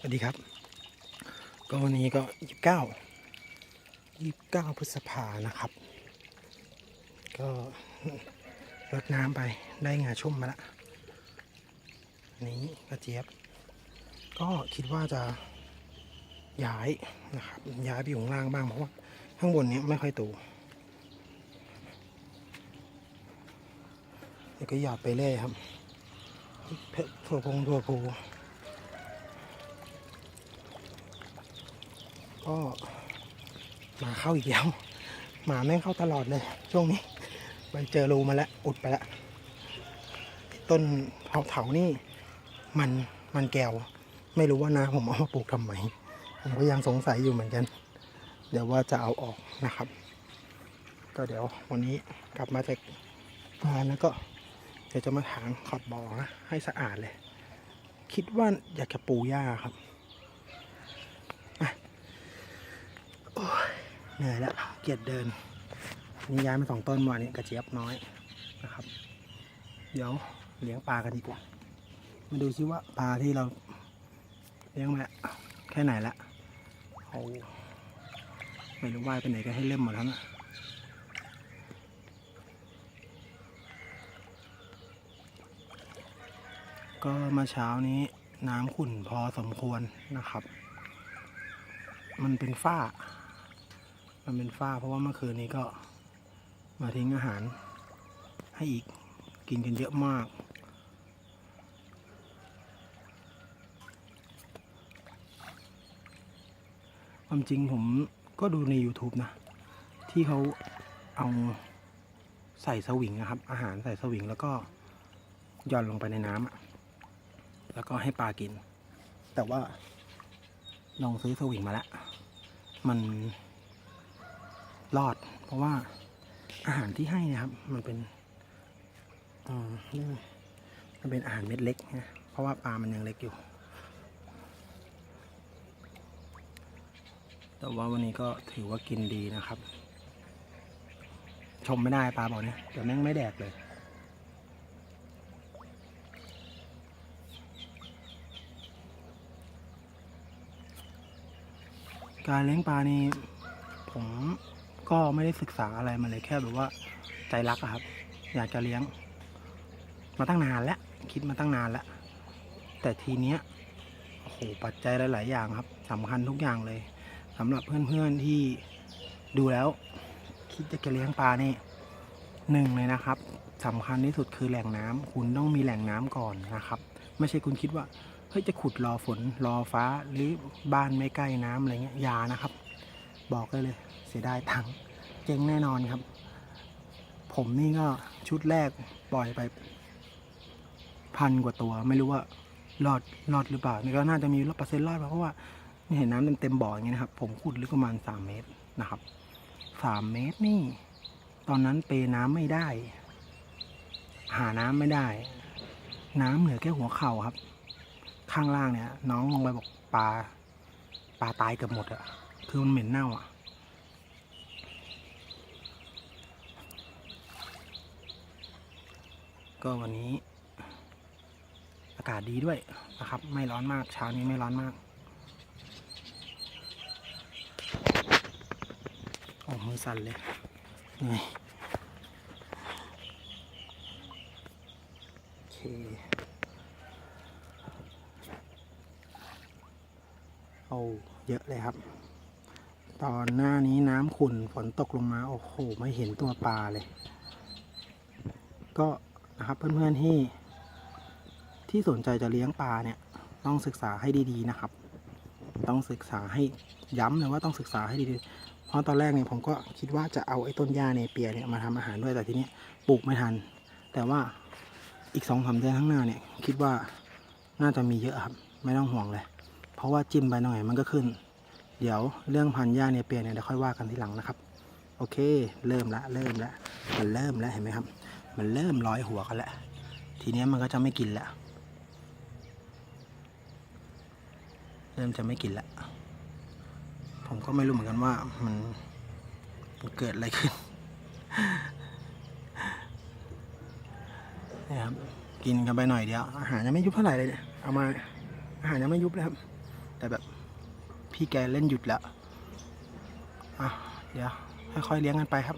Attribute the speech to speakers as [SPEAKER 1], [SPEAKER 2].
[SPEAKER 1] สวัสดีครับ ก็วันนี้ก็ยี่สิบเก้ายี่สิบเก้าพฤษภานะครับ ก็รดน้ำไปได้งาชุ่มมาละนี้กระเจี๊ยบ ก็คิดว่าจะย้ายนะครับย้ายไปอยู่ข้างล่างบ้างเพราะว่าข้างบนเนี้ยไม่ค่อยตเดี๋ยวก็หยอดไปเรื่อยครับเพชรถั่วพงถั่วพู ก็หมาเข้าอีกแล้วหมาแม่งเข้าตลอดเลยช่วงนี้ไปเจอรูมาแล้วอุดไปแล้วต้นเถาเถานี่ มันมันแก้ว ไม่รู้ว่านะผมเอามาปลูกทำไมผมก็ยังสงสัยอยู่เหมือนกัน เดี๋ยวว่าจะเอาออกนะครับ ก็เดี๋ยววันนี้กลับมาจากงานแล้วก็เดี๋ยวจะมาถางขอดบ่อนะให้สะอาดเลย คิดว่าอยากจะปูหญ้าครับ เหนื่อยแล้วเกียดเดินนี่ย้ายมาสองต้นเมื่อวานนี้กระเจี๊ยบน้อยนะครับ เดี๋ยวเลี้ยงปลากันดีกว่า มาดูซิว่าปลาที่เราเลี้ยงมาแค่ไหนละเขาไม่รู้ว่ายไปไหนกันให้เล่มหมดแล้วนะก็มาเช้านี้น้ำขุ่นพอสมควรนะครับ มันเป็นฝ้า มันเป็นฝ้า เพราะว่าเมื่อคืนนี้ก็มาทิ้งอาหาร ให้อีกกินกันเยอะมาก ความจริงผมก็ดูใน YouTube นะ ที่เขาเอาใส่สวิงนะครับ อาหารใส่สวิงแล้วก็ย่อนลงไปในน้ำแล้วก็ให้ปลากิน แต่ว่าลองซื้อสวิงมาแล้ว มัน รอด เพราะว่าอาหารที่ให้นะครับ มันเป็นอืมนี่มันเป็นอาหารเม็ดเล็กนะเพราะว่าปลามันยังเล็กอยู่ แต่ว่าวันนี้ก็ถือว่ากินดีนะครับ ชมไม่ได้ปลาบอกเนี่ยเดี๋ยวแม่งไม่แดกเลยการเลี้ยงปลานี่ผม ก็ไม่ได้ศึกษาอะไรมาเลยแค่แบบว่าใจรักอะครับ อยากจะเลี้ยง มาตั้งนานแล้ว คิดมาตั้งนานแล้ว แต่ทีเนี้ยโอ้โหปัจจัยหลาย ๆ อย่างครับสำคัญทุกอย่างเลยสำหรับเพื่อน ๆ ที่ดูแล้ว คิดจะเลี้ยงปลานี่หนึ่งเลยนะครับสำคัญที่สุดคือแหล่งน้ำคุณต้องมีแหล่งน้ำก่อนนะครับ ไม่ใช่คุณคิดว่าเฮ้ยจะขุดรอฝนรอฟ้าหรือบ้านไม่ใกล้น้ำอะไรเงี้ยอยานะครับ บอกได้เลย เสียดายตังเจ๊งแน่นอนครับ ผมนี่ก็ชุดแรกปล่อยไป พันกว่าตัว ไม่รู้ว่ารอดรอดหรือเปล่านี่ก็น่าจะมีเปอร์เซ็นต์รอดเพราะว่านี่เห็นน้ำเต็มเต็มบ่ออย่างเงี้ยนะครับ ผมขุดลึกประมาณสามเมตรนะครับสามเมตรนี่ ตอนนั้นเปน้ำไม่ได้ หาน้ำไม่ได้ น้ำเหลือแค่หัวเข่าครับ ข้างล่างเนี่ย น้องลงไปบอกปลาปลาตายเกือบหมดอะ คือมันเหม็นเน่าอะ ก็วันนี้ อากาศดีด้วยนะครับ ไม่ร้อนมาก เช้านี้ไม่ร้อนมาก โอ้มือสั่นเลยนี่โอเคเอาเยอะเลยครับ ตอนหน้านี้น้ำขุ่นฝนตกลงมา โอ้โห ไม่เห็นตัวปลาเลย ก็นะครับเพื่อนๆที่ที่สนใจจะเลี้ยงปลาเนี่ย ต้องศึกษาให้ดีๆนะครับ ต้องศึกษาให้ย้ำเลยว่าต้องศึกษาให้ดีๆเพราะตอนแรกเนี่ยผมก็คิดว่าจะเอาไอ้ต้นหญ้าเนเปียเนี่ยมาทำอาหารด้วยแต่ทีนี้ปลูกไม่ทัน แต่ว่าอีกสองสามเดือนข้างหน้าเนี่ย คิดว่าน่าจะมีเยอะครับ ไม่ต้องห่วงเลย เพราะว่าจิ้มไปหน่อยมันก็ขึ้น เดี๋ยวเรื่องพันหญ้าเนเปียเนี่ยเดี๋ยวค่อยว่ากันทีหลังนะครับ โอเค เริ่มละเริ่มละมันเริ่มแล้วเห็นไหมครับ มันเริ่มร้อยหัวกันแล้วทีเนี้ยมันก็จะไม่กินแล้วเริ่มจะไม่กินแล้วผมก็ไม่รู้เหมือนกันว่ามันมันเกิดอะไรขึ้นนี่ครับกินกันไปหน่อยเดียวอาหารยังไม่ยุบเท่าไหร่เลยเนี่ยเอามาอาหารยังไม่ยุบเลยครับ แต่แบบ พี่แกเล่นหยุดแล้วอะเดี๋ยวค่อยๆเลี้ยงกันไปครับ